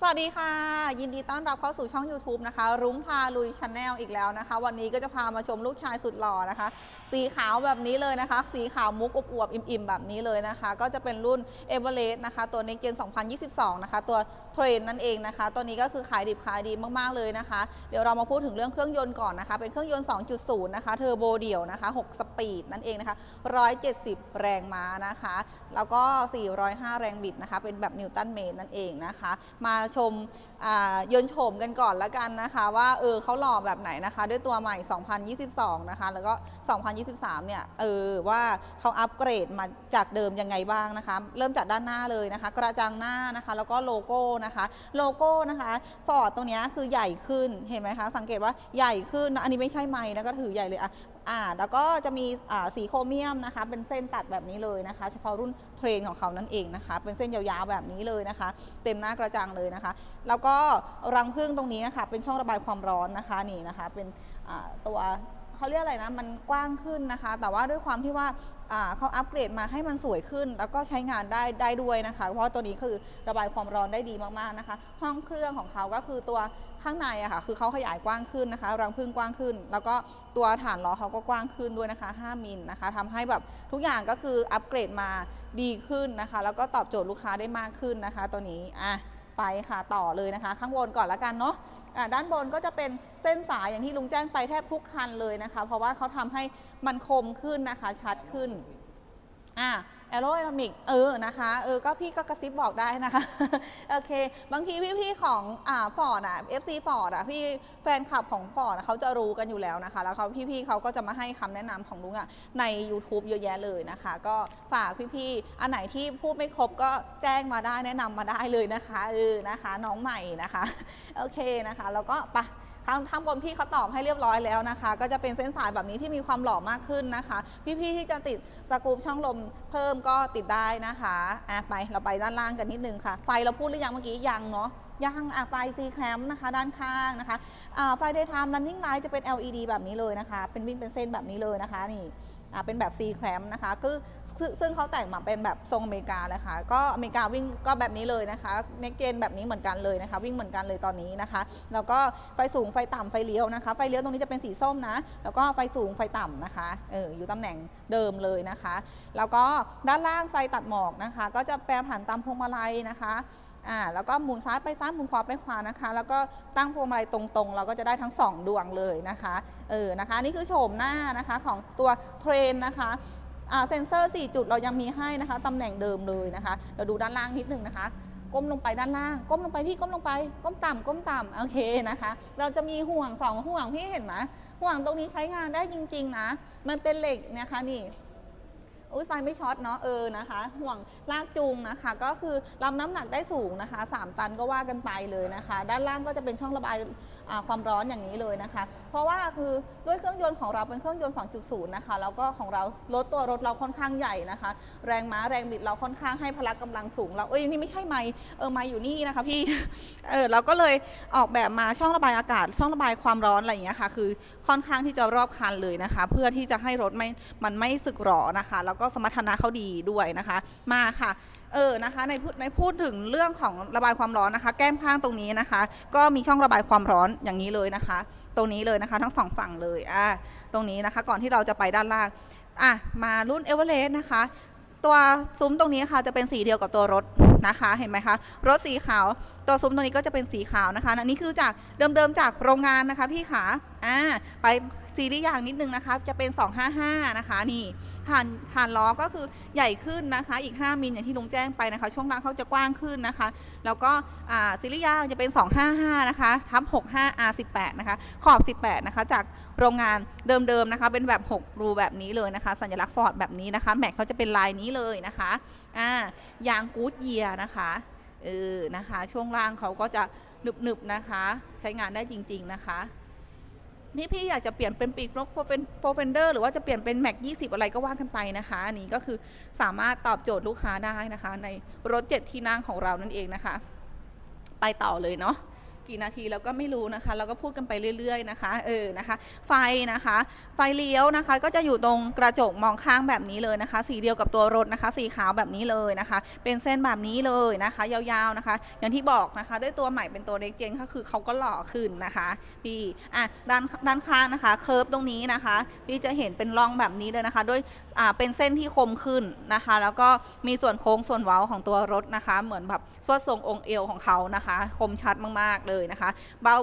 สวัสดีค่ะ ยินดีต้อนรับเข้าสู่ช่อง YouTube นะคะ รุ้งพาลุยชาแนลอีกแล้วนะคะ วันนี้ก็จะพามาชมลูกชายสุดหล่อนะคะ สีขาวแบบนี้เลยนะคะ สีขาวมุกอวบอิ่มๆ แบบนี้เลยนะคะ ก็จะเป็นรุ่น e v e r e s t นะคะ ตัว Next Gen 2022 นะคะ ตัว เทรนนั่นเองนะคะตัวนี้ก็คือขายดิบขายดีมากๆเลยนะคะ เดี๋ยวเรามาพูดถึงเรื่องเครื่องยนต์ก่อนนะคะ เป็นเครื่องยนต์ 2.0 นะคะ เทอร์โบเดี่ยวนะคะ 6 สปีดนั่นเองนะคะ 170 แรงม้านะคะ แล้วก็ 405 แรงบิดนะคะ เป็นแบบนิวตันเมตรนั่นเองนะคะ มาชมยนต์โฉมกันก่อนละกันนะคะ ว่าเออเขาหล่อแบบไหนนะคะ ด้วยตัวใหม่ 2022 นะคะ แล้วก็ 2023 เนี่ยเออว่าเขาอัปเกรดมาจากเดิมยังไงบ้างนะคะ เริ่มจากด้านหน้าเลยนะคะ กระจังหน้านะคะ แล้วก็โลโก้นะคะ โลโก้นะคะฟอร์ดตรงนี้คือใหญ่ขึ้นเห็นไหมคะสังเกตว่าใหญ่ขึ้นอันนี้ไม่ใช่ไม้นะก็ถือใหญ่เลยอะอ่าแล้วก็จะมีสีโครเมียมนะคะ เป็นเส้นตัดแบบนี้เลยนะคะ เฉพาะรุ่นเทรนของเขานั่นเองนะคะ เป็นเส้นยาวๆแบบนี้เลยนะคะ เต็มหน้ากระจังเลยนะคะ แล้วก็รังผึ้งตรงนี้นะคะ เป็นช่องระบายความร้อนนะคะนี่นะคะ เป็นตัวเขาเรียกอะไรนะ มันกว้างขึ้นนะคะ แต่ว่าด้วยความที่ว่า เขาอัปเกรดมาให้มันสวยขึ้น แล้วก็ใช้งานได้ได้ด้วยนะคะ เพราะว่าตัวนี้คือระบายความร้อนได้ดีมากๆนะคะ ห้องเครื่องของเขาก็คือตัวข้างในอะค่ะคือเขาขยายกว้างขึ้นนะคะรังผึ้งกว้างขึ้น แล้วก็ตัวฐานล้อเขาก็กว้างขึ้นด้วยนะคะ 5 มิลนะคะทำให้แบบทุกอย่างก็คืออัปเกรดมาดีขึ้นนะคะ แล้วก็ตอบโจทย์ลูกค้าได้มากขึ้นนะคะ ตัวนี้อะ ไปค่ะต่อเลยนะคะ ข้างบนก่อนละกันเนาะะด้านบนก็จะเป็นเส้นสายอย่างที่ลุงแจ้งไปแทบทุกคันเลยนะคะ เพราะว่าเขาทำให้มันคมขึ้นนะคะชัดขึ้นอะ แอโร d y นามิกเออนะคะเออก็พี่ก็กระซิบบอกได้นะคะ โอเค บางทีพี่ๆของอ่าฟอร์ดอะ FC ฟซีฟอร์ดอะพี่แฟนคลับของฟอร์ดเขาจะรู้กันอยู่แล้วนะคะ แล้วเขาพี่ๆเขาก็จะมาให้คำแนะนำของลุงอะใน YouTube เยอะแยะเลยนะคะ ก็ฝากพี่ๆอันไหนที่พูดไม่ครบก็แจ้งมาได้แนะนำมาได้เลยนะคะเออนะคะ น้องใหม่นะคะโอเคนะคะ แล้วก็ไป ทางข้างบนพี่เขาตอบให้เรียบร้อยแล้วนะคะ ก็จะเป็นเส้นสายแบบนี้ที่มีความหล่อมากขึ้นนะคะ พี่ๆที่จะติดสกรูปช่องลมเพิ่มก็ติดได้นะคะอะไปเราไปด้านล่างกันนิดนึงค่ะ ไฟเราพูดหรือยังเมื่อกี้ยังเนาะยังอะไฟซีแคลมนะคะด้านข้างนะคะอ่าไฟเดย์ไทม์รันนิ่งไลท์จะเป็น LED แบบนี้เลยนะคะ เป็นวิ่งเป็นเส้นแบบนี้เลยนะคะนี่ เป็นแบบ C clamp นะคะคือซึ่งเขาแต่งมาเป็นแบบทรงอเมริกาเลยค่ะก็อเมริกาวิ่งก็แบบนี้เลยนะคะเน็กเจนแบบนี้เหมือนกันเลยนะคะ วิ่งเหมือนกันเลยตอนนี้นะคะ แล้วก็ไฟสูงไฟต่ำไฟเลี้ยวนะคะ ไฟเลี้ยวตรงนี้จะเป็นสีส้มนะ แล้วก็ไฟสูงไฟต่ำนะคะเอออยู่ตำแหน่งเดิมเลยนะคะ แล้วก็ด้านล่างไฟตัดหมอกนะคะ ก็จะแปรผันตามพวงมาลัยนะคะ อ่าแล้วก็หมุนซ้ายไปซ้ายหมุนขวาไปขวานะคะ แล้วก็ตั้งพวงมาลัยตรงๆ เราก็จะได้ทั้งสองดวงเลยนะคะเออนะคะนี่คือโฉมหน้านะคะของตัวเทรนนะคะเซนเซอร์ 4 จุดเรายังมีให้นะคะตำแหน่งเดิมเลยนะคะ เราดูด้านล่างนิดนึงนะคะ ก้มลงไปด้านล่าง ก้มลงไปพี่ก้มลงไป ก้มต่ำก้มต่ำโอเคนะคะ เราจะมีห่วงสองห่วงพี่เห็นไหมห่วงตรงนี้ใช้งานได้จริง ๆ นะ มันเป็นเหล็กนะคะนี่ อุ้ยไฟไม่ช็อตเนาะเออนะคะ ห่วงลากจูงนะคะ ก็คือรับน้ำหนักได้สูงนะคะ 3 ตันก็ว่ากันไปเลยนะคะ ด้านล่างก็จะเป็นช่องระบาย ความร้อนอย่างนี้เลยนะคะ เพราะว่าคือด้วยเครื่องยนต์ของเราเป็นเครื่องยนต์ 2.0 นะคะ แล้วก็ของเรารถตัวรถเราค่อนข้างใหญ่นะคะ แรงม้าแรงบิดเราค่อนข้างให้พละกำลังสูงเราเอ้ยนี่ไม่ใช่ไม้เออไม้อยู่นี่นะคะพี่เออเราก็เลยออกแบบมาช่องระบายอากาศ ช่องระบายความร้อนอะไรอย่างเงี้ยค่ะ คือค่อนข้างที่จะรอบคันเลยนะคะ เพื่อที่จะให้รถไม่มันไม่สึกหรอนะคะ แล้วก็สมรรถนะเขาดีด้วยนะคะ มาค่ะ เออนะคะในพูดในพูดถึงเรื่องของระบายความร้อนนะคะ แก้มข้างตรงนี้นะคะ ก็มีช่องระบายความร้อนอย่างนี้เลยนะคะ ตรงนี้เลยนะคะ ทั้งสองฝั่งเลยอ่าตรงนี้นะคะ ก่อนที่เราจะไปด้านล่างอะมารุ่นเอเวอเรสต์นะคะ ตัวซุ้มตรงนี้ค่ะจะเป็นสีเดียวกับตัวรถนะคะเห็นไหมคะรถสีขาวตัวซุ้มตรงนี้ก็จะเป็นสีขาวนะคะอันนี้คือจากเดิมๆจากโรงงานนะคะพี่ขาอ่าไปซีรีส์ยางนิดนึงนะคะจะเป็น 255 นะคะนี่ฐานฐานล้อก็คือใหญ่ขึ้นนะคะอีก 5มิลอย่างที่ลุงแจ้งไปนะคะ ช่วงล่างเขาจะกว้างขึ้นนะคะ แล้วก็อ่าซีรีส์ยางจะเป็น 255 นะคะทับ65 R18 นะคะขอบ 18 นะคะ จากโรงงานเดิมๆนะคะ เป็นแบบ 6 รูแบบนี้เลยนะคะ สัญลักษณ์ฟอร์ดแบบนี้นะคะแม็กเขาจะเป็นลายนี้เลยนะคะอ่ายางกู๊ดเยียนะคะเออนะคะ ช่วงล่างเขาก็จะหนึบๆนะคะ ใช้งานได้จริง ๆ นะคะ นี่พี่อยากจะเปลี่ยนเป็นปีกนกโปรเฟนเดอร์หรือว่าจะเปลี่ยนเป็นแม็ก20 อะไรก็ว่ากันไปนะคะอันนี้ก็คือสามารถตอบโจทย์ลูกค้าได้นะคะ ในรถ 7 ที่นั่งของเรานั่นเองนะคะ ไปต่อเลยเนาะ กี่นาทีแล้วก็ไม่รู้นะคะ เราก็พูดกันไปเรื่อยๆนะคะเออนะคะ ไฟนะคะ ไฟเลี้ยวนะคะ ก็จะอยู่ตรงกระจกมองข้างแบบนี้เลยนะคะ สีเดียวกับตัวรถนะคะ สีขาวแบบนี้เลยนะคะ เป็นเส้นแบบนี้เลยนะคะ ยาวๆนะคะ อย่างที่บอกนะคะ ด้วยตัวใหม่เป็นตัวเน็กเจนก็คือเขาก็หล่อขึ้นนะคะพี่อะด้านด้านข้างนะคะเคิร์ฟตรงนี้นะคะพี่จะเห็นเป็นร่องแบบนี้เลยนะคะ ด้วยอ่าเป็นเส้นที่คมขึ้นนะคะ แล้วก็มีส่วนโค้งส่วนเว้าของตัวรถนะคะ เหมือนแบบสวดทรงองค์เอวของเขานะคะ คมชัดมากๆเลยนะคะเบ้า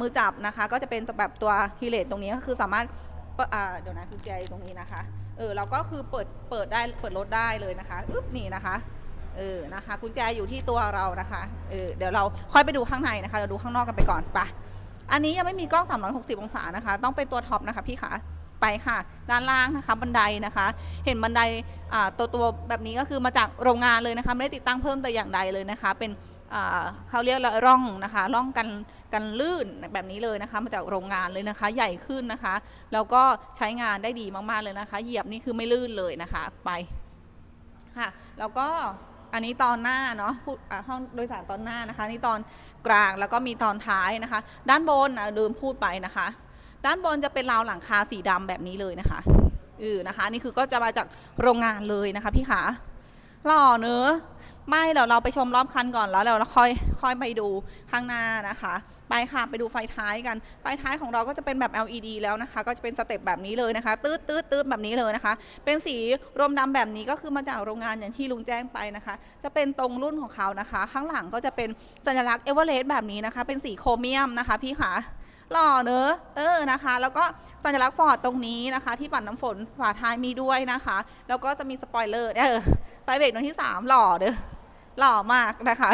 มือจับนะคะ ก็จะเป็นแบบตัวคีเลตตรงนี้ก็คือสามารถเดี๋ยวนะกุญแจตรงนี้นะคะเออเราก็คือเปิดเปิดได้เปิดรถได้เลยนะคะอึ๊บนี่นะคะเออนะคะกุญแจอยู่ที่ตัวเรานะคะเออเดี๋ยวเราค่อยไปดูข้างในนะคะเราดูข้างนอกกันไปก่อนไปอันนี้ยังไม่มีกล้อง 360 องศานะคะ ต้องเป็นตัวท็อปนะคะพี่ขาไปค่ะ ด้านล่างนะคะบันไดนะคะ เห็นบันไดตัวตัวแบบนี้ก็คือมาจากโรงงานเลยนะคะ ไม่ได้ติดตั้งเพิ่มแต่อย่างใดเลยนะคะ เป็น เขาเรียกร่องนะคะร่องกันกันลื่นแบบนี้เลยนะคะมาจากโรงงานเลยนะคะ ใหญ่ขึ้นนะคะ แล้วก็ใช้งานได้ดีมากๆเลยนะคะ เหยียบนี่คือไม่ลื่นเลยนะคะไปค่ะแล้วก็อันนี้ตอนหน้าเนาะพูดห้องโดยสารตอนหน้านะคะนี่ตอนกลางแล้วก็มีตอนท้ายนะคะ ด้านบนอะลืมพูดไปนะคะ ด้านบนจะเป็นราวหลังคาสีดำแบบนี้เลยนะคะเออนะคะนี่คือก็จะมาจากโรงงานเลยนะคะพี่ขา หล่อเนอะไม่เดี๋ยวเราไปชมรอบคันก่อนแล้วเดี๋ยวเราค่อยค่อยไปดูข้างหน้านะคะ ไปค่ะไปดูไฟท้ายกัน ไฟท้ายของเราก็จะเป็นแบบ LED แล้วนะคะ ก็จะเป็นสเต็ปแบบนี้เลยนะคะ ตืดตืดตืดแบบนี้เลยนะคะ เป็นสีรมดำแบบนี้ก็คือมาจากโรงงานอย่างที่ลุงแจ้งไปนะคะ จะเป็นตรงรุ่นของเขานะคะ ข้างหลังก็จะเป็นสัญลักษณ์เอเวอเรสต์แบบนี้นะคะ เป็นสีโครเมียมนะคะพี่ขา หล่อเนอะเออนะคะ แล้วก็สัญลักษณ์ฟอร์ดตรงนี้นะคะ ที่ปัดน้ำฝนฝาท้ายมีด้วยนะคะ แล้วก็จะมีสปอยเลอร์เออไฟเบรกดวงที่ 3 หล่อเด้อหล่อมากนะคะ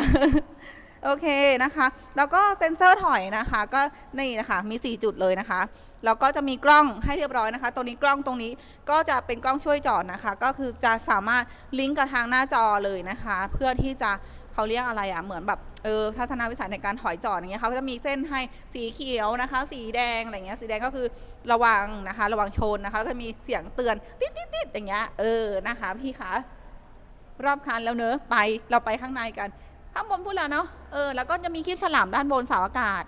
โอเคนะคะ แล้วก็เซ็นเซอร์ถอยนะคะ ก็นี่นะคะมี 4 จุดเลยนะคะ แล้วก็จะมีกล้องให้เรียบร้อยนะคะ ตัวนี้กล้องตรงนี้ก็จะเป็นกล้องช่วยจอดนะคะ ก็คือจะสามารถลิงก์กับทางหน้าจอเลยนะคะ เพื่อที่จะ เขาเรียกอะไรอะ่ะเหมือนแบบเออทัศนวิสัยในการถอยจอดอย่างเงี้ยเขาก็จะมีเส้นให้สีเขียวนะคะ สีแดงอะไรเงี้ยสีแดงก็คือระวังนะคะ ระวังชนนะคะแล้วก็มีเสียงเตือนติดติดติดอย่างเงี้ยเออนะคะพี่คะรอบคันแล้วเนอะไปเราไปข้างในกันข้างบนพูดแล้วเนาะเออแล้วก็จะมีคลิปฉลามด้านบนเสาอากาศ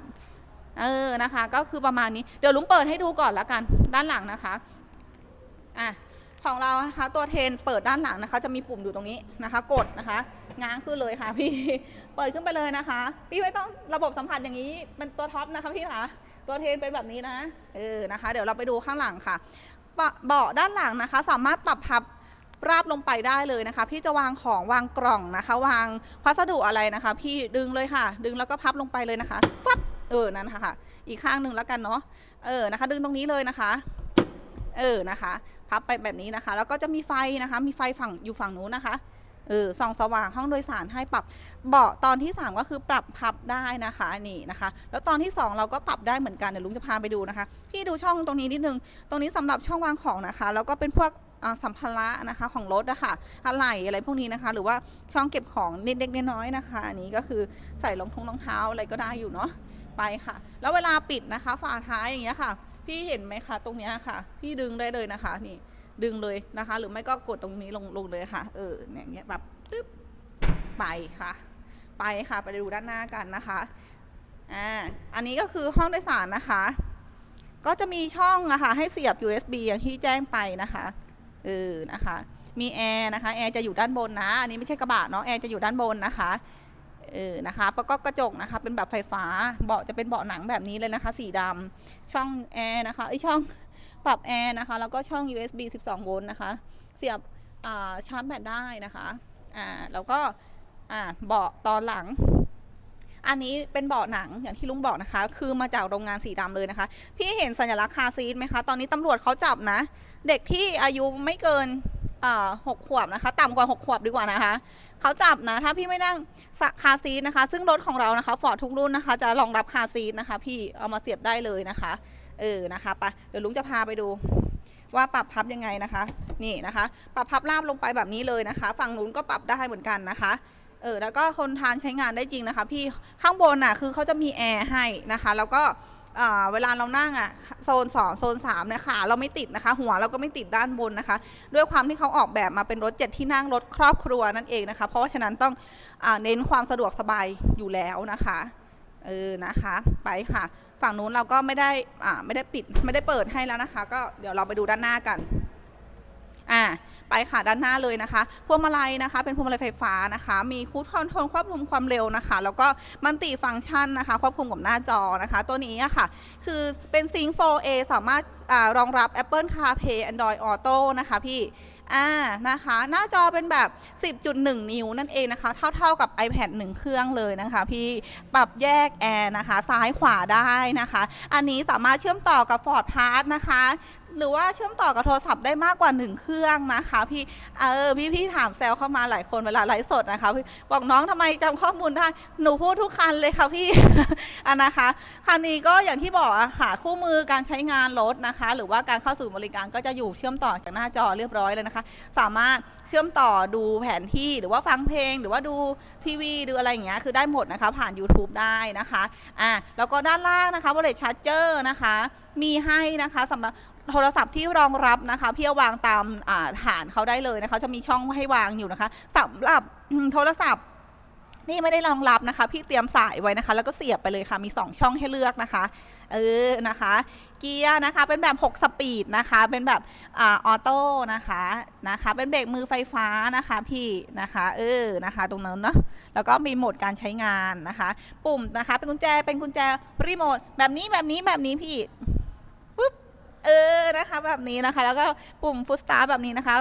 เออนะคะ ก็คือประมาณนี้เดี๋ยวลุงเปิดให้ดูก่อนละกันด้านหลังนะคะอะ ของเรานะคะตัวเทนเปิดด้านหลังนะคะ จะมีปุ่มอยู่ตรงนี้นะคะ กดนะคะ ง้างขึ้นเลยค่ะพี่เปิดขึ้นไปเลยนะคะ พี่ไม่ต้องระบบสัมผัสอย่างนี้มันตัวท็อปนะคะพี่คะตัวเทนเป็นแบบนี้นะเออนะคะ เดี๋ยวเราไปดูข้างหลังค่ะเบาะเบาะด้านหลังนะคะ สามารถปรับพับราบลงไปได้เลยนะคะ พี่จะวางของวางกล่องนะคะ วางพัสดุอะไรนะคะ พี่ดึงเลยค่ะ ดึงแล้วก็พับลงไปเลยนะคะปั๊บเออนั่นค่ะ อีกข้างหนึ่งแล้วกันเนาะเออนะคะ ดึงตรงนี้เลยนะคะ เออนะคะพับไปแบบนี้นะคะ แล้วก็จะมีไฟนะคะ มีไฟฝั่งอยู่ฝั่งนู้นนะคะเออส่องสว่างห้องโดยสารให้ปรับเบาะตอนที่ 3 ก็คือปรับพับได้นะคะนี่นะคะ แล้วตอนที่ 2 เราก็ปรับได้เหมือนกันเดี๋ยวลุงจะพาไปดูนะคะ พี่ดูช่องตรงนี้นิดนึง ตรงนี้สำหรับช่องวางของนะคะ แล้วก็เป็นพวกสัมภาระนะคะของรถอะค่ะอะไหล่อะไรพวกนี้นะคะ หรือว่าช่องเก็บของเล็กๆน้อยๆนะคะอันนี้ก็คือใส่รองทงรองเท้าอะไรก็ได้อยู่เนาะไปค่ะ แล้วเวลาปิดนะคะฝาท้ายอย่างเงี้ยค่ะ พี่เห็นไหมคะ ตรงนี้ค่ะ พี่ดึงได้เลยนะคะ นี่ดึงเลยนะคะ หรือไม่ก็กดตรงนี้ลงลงเลยค่ะ เออเนี่ยอย่างเงี้ยแบบปึ๊บไปค่ะ ไปค่ะไปดูด้านหน้ากันนะคะอ่าอันนี้ก็คือห้องโดยสารนะคะ ก็จะมีช่องอะคะให้เสียบ USB อย่างที่แจ้งไปนะคะเออนะคะ มีแอร์นะคะแอร์จะอยู่ด้านบนนะ อันนี้ไม่ใช่กระบะเนาะแอร์จะอยู่ด้านบนนะคะ เออนะคะประกอบกระจกนะคะ เป็นแบบไฟฟ้า เบาะจะเป็นเบาะหนังแบบนี้เลยนะคะ สีดำช่องแอร์นะคะไอช่องปรับแอร์นะคะ แล้วก็ช่อง USB 12 โวลต์นะคะ เสียบชาร์จแบตได้นะคะอ่าแล้วก็อ่าเบาะตอนหลัง อันนี้เป็นเบาะหนังอย่างที่ลุงบอกนะคะ คือมาจากโรงงานสีดำเลยนะคะ พี่เห็นสัญลักษณ์คาซีทไหมคะ ตอนนี้ตำรวจเขาจับนะ เด็กที่อายุไม่เกิน อ่าหกขวบนะคะ ต่ำกว่าหกขวบดีกว่านะคะ เขาจับนะ ถ้าพี่ไม่นั่งคาซีนะคะ ซึ่งรถของเรานะคะฟอร์ดทุกรุ่นนะคะ จะรองรับคาซีนะคะ พี่เอามาเสียบได้เลยนะคะ เออนะคะไปเดี๋ยวลุงจะพาไปดู ว่าปรับพับยังไงนะคะ นี่นะคะ ปรับพับราบลงไปแบบนี้เลยนะคะ ฝั่งนู้นก็ปรับได้เหมือนกันนะคะเออแล้วก็คนทานใช้งานได้จริงนะคะ พี่ข้างบนน่ะคือเขาจะมีแอร์ให้นะคะ แล้วก็ เวลาเรานั่งอะโซน 2 โซน3เนี่ยขาเราไม่ติดนะคะ หัวเราก็ไม่ติดด้านบนนะคะ ด้วยความที่เขาออกแบบมาเป็นรถเจ็ดที่นั่งรถครอบครัวนั่นเองนะคะ เพราะว่าฉะนั้นต้องอเน้นความสะดวกสบายอยู่แล้วนะคะเออนะคะไปค่ะ ฝั่งนู้นเราก็ไม่ได้อ่าไม่ได้ปิดไม่ได้เปิดให้แล้วนะคะ ก็เดี๋ยวเราไปดูด้านหน้ากัน อ่าไปค่ะด้านหน้าเลยนะคะ พวงมาลัยนะคะ เป็นพวงมาลัยไฟฟ้านะคะ มีคูดคอนโทรลควบคุมความเร็วนะคะ แล้วก็มันติฟังก์ชันนะคะ ควบคุมกับหน้าจอนะคะ ตัวนี้อะค่ะ คือเป็น Sync 4A สามารถอรองรับ Apple CarPlay Android Auto นะคะพี่อ่านะคะ หน้าจอเป็นแบบ 10.1 นิ้วนั่นเองนะคะ เท่าๆกับ iPad 1 เครื่องเลยนะคะพี่ปรับแยกแอร์นะคะ ซ้ายขวาได้นะคะ อันนี้สามารถเชื่อมต่อกับ Ford Pass นะคะหรือว่าเชื่อมต่อกับโทรศัพท์ได้มากกว่า 1 เครื่องนะคะ พี่เออพี่พี่ถามแซวเข้ามาหลายคนเวลาไลฟ์สดนะคะบอกน้องทำไมจำข้อมูลได้หนูพูดทุกคันเลยค่ะพี่อันนะคะคันนี้ก็อย่างที่บอกอะค่ะคู่มือการใช้งานรถนะคะ หรือว่าการเข้าสู่บริการก็จะอยู่เชื่อมต่อจากหน้าจอเรียบร้อยเลยนะคะ สามารถเชื่อมต่อดูแผนที่หรือว่าฟังเพลง หรือว่าดูทีวีดูอะไรอย่างเงี้ยคือได้หมดนะคะ ผ่าน YouTube ได้นะคะอะแล้วก็ด้านล่างนะคะบริเวณชาร์เจอร์นะคะ มีให้นะคะสำหรับ โทรศัพท์ที่รองรับนะคะพี่วางตามาฐานเขาได้เลยนะคะ จะมีช่องให้วางอยู่นะคะสำหรับโทรศัพท์นี่ไม่ได้รองรับนะคะ พี่เตรียมสายไว้นะคะ แล้วก็เสียบไปเลยค่ะ มี 2 ช่องให้เลือกนะคะ เออนะคะ เกียร์นะคะ เป็นแบบ 6 สปีดนะคะ เป็นแบบออโต้นะคะนะคะ เป็นเบรกมือไฟฟ้านะคะ พี่นะคะเออนะคะ ตรงนั้นเนาะแล้วก็มีโหมดการใช้งานนะคะ ปุ่มนะคะ เป็นกุญแจเป็นกุญแจรีโมทแบบนี้แบบนี้แบบนี้พี่ เออนะคะ แบบนี้นะคะ แล้วก็ปุ่มฟุตสตาร์แบบนี้นะคะ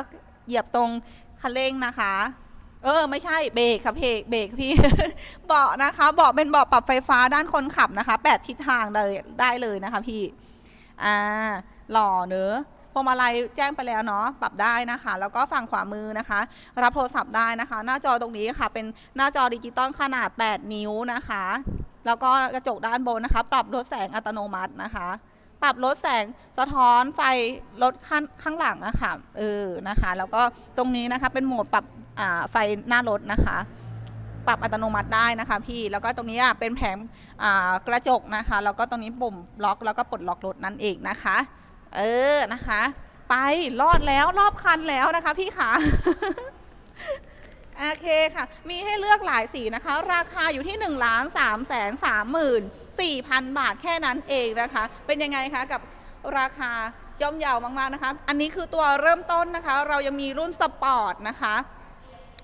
เหยียบตรงคันเร่งนะคะ เออ ไม่ใช่เบรกครับเพกเบรกพี่ เบาะนะคะ เบาะเป็นเบาะปรับไฟฟ้าด้านคนขับนะคะแปดทิศทางเลยได้เลยนะคะพี่ อ่า หล่อเนอะพวงมาลัยแจ้งไปแล้วเนาะปรับได้นะคะ แล้วก็ฝั่งขวามือนะคะ รับโทรศัพท์ได้นะคะ หน้าจอตรงนี้ค่ะ เป็นหน้าจอดิจิตอลขนาด 8 นิ้วนะคะ แล้วก็กระจกด้านบนนะคะ ปรับลดแสงอัตโนมัตินะคะ ปรับลดแสงสะท้อนไฟลดข้างข้างหลังอะค่ะเออนะคะ แล้วก็ตรงนี้นะคะเป็นโหมดปรับไฟหน้ารถนะคะ ปรับอัตโนมัติได้นะคะพี่แล้วก็ตรงนี้เป็นแผงกระจกนะคะแล้วก็ตรงนี้ปุ่มล็อกแล้วก็ปลดล็อกรถนั่นเองนะคะ เออนะคะ ไปรอดแล้วรอบคันแล้วนะคะพี่ขา โอเคค่ะ มีให้เลือกหลายสีนะคะ ราคาอยู่ที่1นึ่งล้านสามแสนสามหมื่นสี่พันบาทแค่นั้นเองนะคะ เป็นยังไงคะกับราคาย่อมเยาวมากๆนะคะ อันนี้คือตัวเริ่มต้นนะคะ เรายังมีรุ่นสปอร์ตนะคะ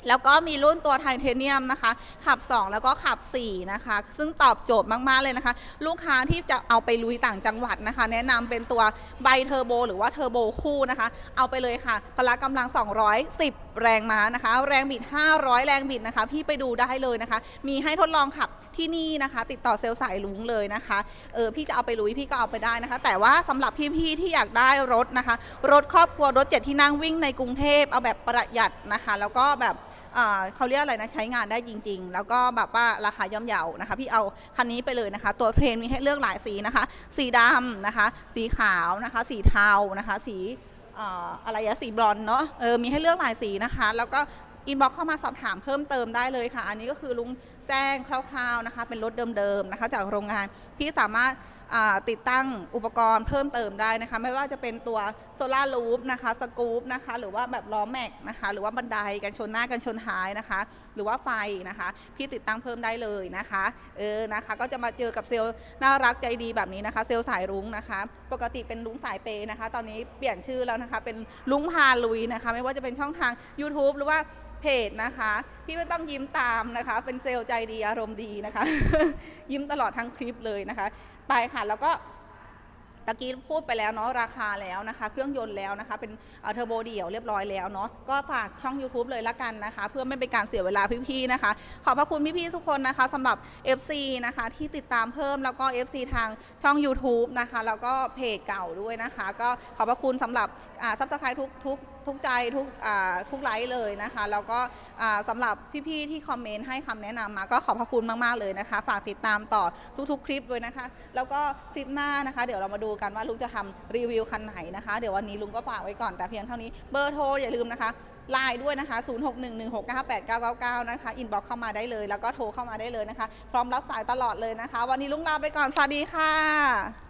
แล้วก็มีรุ่นตัวไทเทเนียมนะคะ ขับ 2 แล้วก็ขับ 4 นะคะ ซึ่งตอบโจทย์มาก ๆ เลยนะคะ ลูกค้าที่จะเอาไปลุยต่างจังหวัดนะคะ แนะนำเป็นตัวไบเทอร์โบหรือว่าเทอร์โบคู่นะคะ เอาไปเลยค่ะ พละกำลัง 210 แรงม้านะคะ แรงบิด 500 แรงบิดนะคะ พี่ไปดูได้เลยนะคะ มีให้ทดลองขับที่นี่นะคะ ติดต่อเซลล์สายลุงเลยนะคะเออพี่จะเอาไปลุยพี่ก็เอาไปได้นะคะ แต่ว่าสำหรับพี่ๆที่อยากได้รถนะคะ รถครอบครัวรถเจ็ดที่นั่งวิ่งในกรุงเทพเอาแบบประหยัดนะคะ แล้วก็แบบเขาเรียกอะไรนะใช้งานได้จริง ๆ แล้วก็แบบว่าราคาย่อมเยานะคะ พี่เอาคันนี้ไปเลยนะคะ ตัวเพลนมีให้เลือกหลายสีนะคะ สีดำนะคะ สีขาวนะคะ สีเทานะคะ สี อะไรอะสีบรอนเนาะเออมีให้เลือกหลายสีนะคะ แล้วก็อินบ็อกเข้ามาสอบถามเพิ่มเติมได้เลยค่ะ อันนี้ก็คือลุงแจ้งคร่าวๆนะคะ เป็นรถเดิมๆนะคะ จากโรงงานพี่สามารถ ติดตั้งอุปกรณ์เพิ่มเติมได้นะคะ ไม่ว่าจะเป็นตัวโซลาร์ลูปนะคะสกู๊ปนะคะหรือว่าแบบล้อแม็กนะคะหรือว่าบันไดกันชนหน้ากันชนท้ายนะคะ หรือว่าไฟนะคะ พี่ติดตั้งเพิ่มได้เลยนะคะเออนะคะก็จะมาเจอกับเซลล์น่ารักใจดีแบบนี้นะคะ เซลล์สายรุ้งนะคะ ปกติเป็นลุงสายเปย์นะคะ ตอนนี้เปลี่ยนชื่อแล้วนะคะ เป็นลุงพาลุยนะคะ ไม่ว่าจะเป็นช่องทาง YouTube หรือว่าเพจนะคะพี่ไม่ต้องยิ้มตามนะคะ เป็นเซลล์ใจดีอารมณ์ดีนะคะ ยิ้มตลอดทั้งคลิปเลยนะคะ ไปค่ะ แล้วก็ ตะกี้พูดไปแล้วเนาะราคาแล้วนะคะ เครื่องยนต์แล้วนะคะ เป็นเทอร์โบเดี่ยวเรียบร้อยแล้วเนาะก็ฝากช่อง YouTube เลยละกันนะคะ เพื่อไม่เป็นการเสียเวลาพี่ๆนะคะ ขอบพระคุณพี่ๆทุกคนนะคะสำหรับ FC นะคะที่ติดตามเพิ่มแล้วก็ FC ทางช่อง YouTube นะคะ แล้วก็เพจเก่าด้วยนะคะ ก็ขอบพระคุณสำหรับซับสไครต์ทุกทุกทุกใจทุกทุกไลค์เลยนะคะ แล้วก็อ่าสำหรับพี่ๆที่คอมเมนต์ให้คำแนะนำมาก็ขอบพระคุณมากๆเลยนะคะ ฝากติดตามต่อทุกๆ คลิปด้วยนะคะ แล้วก็คลิปหน้านะคะ เดี๋ยวเรามาดูกันว่าลุงจะทำรีวิวคันไหนนะคะ เดี๋ยววันนี้ลุงก็ฝากไว้ก่อนแต่เพียงเท่านี้เบอร์โทรอย่าลืมนะคะไลน์ด้วยนะคะ 0611698999 นะคะอินบ็อกเข้ามาได้เลย แล้วก็โทรเข้ามาได้เลยนะคะ พร้อมรับสายตลอดเลยนะคะ วันนี้ลุงลาไปก่อนสวัสดีค่ะ